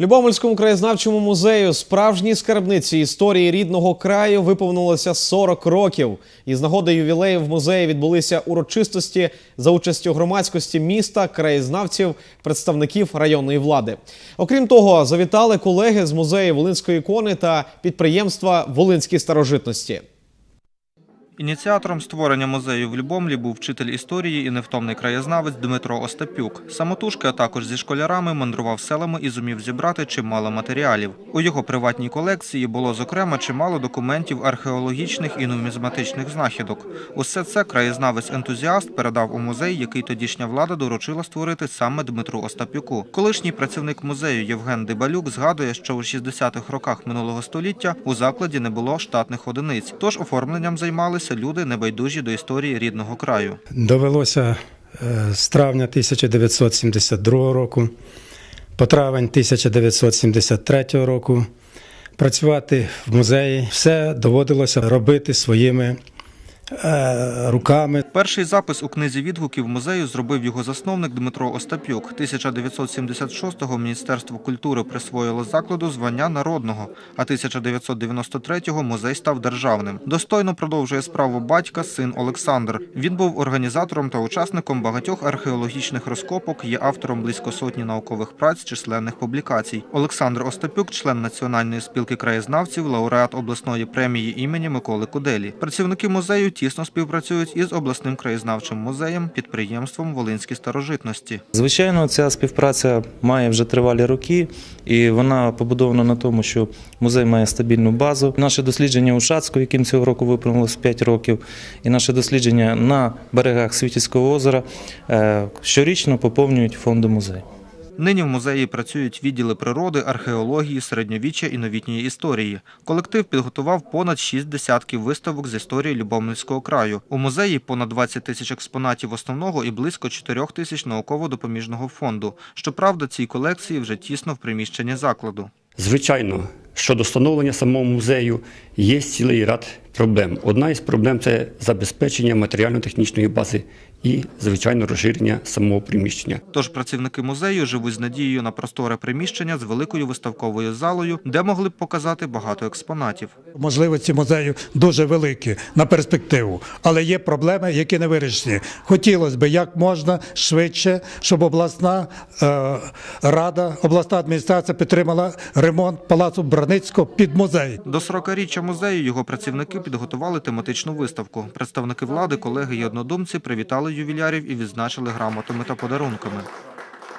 Любомельському краєзнавчому музею справжній скарбниці історії рідного краю виповнилося 40 років. І з нагоди ювілею в музеї відбулися урочистості за участю громадськості міста, краєзнавців, представників районної влади. Окрім того, завітали колеги з музею Волинської ікони та підприємства Волинські старожитності. Ініціатором створення музею в Любомлі був вчитель історії і невтомний краєзнавець Дмитро Остапюк. Самотужки, а також зі школярами мандрував селами і зумів зібрати чимало матеріалів. У його приватній колекції було зокрема чимало документів археологічних і нумізматичних знахідок. Усе це краєзнавець-ентузіаст передав у музей, який тодішня влада доручила створити саме Дмитру Остапюку. Колишній працівник музею Євген Дибалюк згадує, що у 60-х роках минулого століття у закладі не було штатних одиниць, тож оформленням займалися люди небайдужі до історії рідного краю. Довелося е, з травня 1972 року по травень 1973 року працювати в музеї. Все доводилося робити своїми руками. Перший запис у книзі відгуків музею зробив його засновник Дмитро Остапюк. 1976-го Міністерство культури присвоїло закладу звання народного, а 1993-го музей став державним. Достойно продовжує справу батька син Олександр. Він був організатором та учасником багатьох археологічних розкопок, є автором близько сотні наукових праць, численних публікацій. Олександр Остапюк, член Національної спілки краєзнавців, лауреат обласної премії імені Миколи Куделі. Працівники музею тісно співпрацюють із обласним краєзнавчим музеєм, підприємством Волинські старожитності. Звичайно, ця співпраця має вже тривалі роки, і вона побудована на тому, що музей має стабільну базу. Наше дослідження у Шацьку, яким цього року виповнилось 5 років, і наше дослідження на берегах Світівського озера е, щорічно поповнюють фонди музею. Нині в музеї працюють відділи природи, археології, середньовіччя і новітньої історії. Колектив підготував понад шість десятків виставок з історії Любомльського краю. У музеї понад 20 тисяч експонатів основного і близько 4 тисяч науково-допоміжного фонду. Щоправда, цій колекції вже тісно в приміщенні закладу. Звичайно, щодо встановлення самого музею є цілий ряд проблем. Одна із проблем це забезпечення матеріально-технічної бази і, звичайно, розширення самого приміщення. Тож працівники музею живуть з надією на просторе приміщення з великою виставковою залою, де могли б показати багато експонатів. Можливості музею дуже великі на перспективу, але є проблеми, які не вирішені. Хотілося б як можна швидше, щоб обласна е, рада, обласна адміністрація підтримала ремонт палацу Браницького під музей. До 40-річчя музею його працівники підготували тематичну виставку. Представники влади, колеги і однодумці привітали ювілярів і відзначили грамотами та подарунками.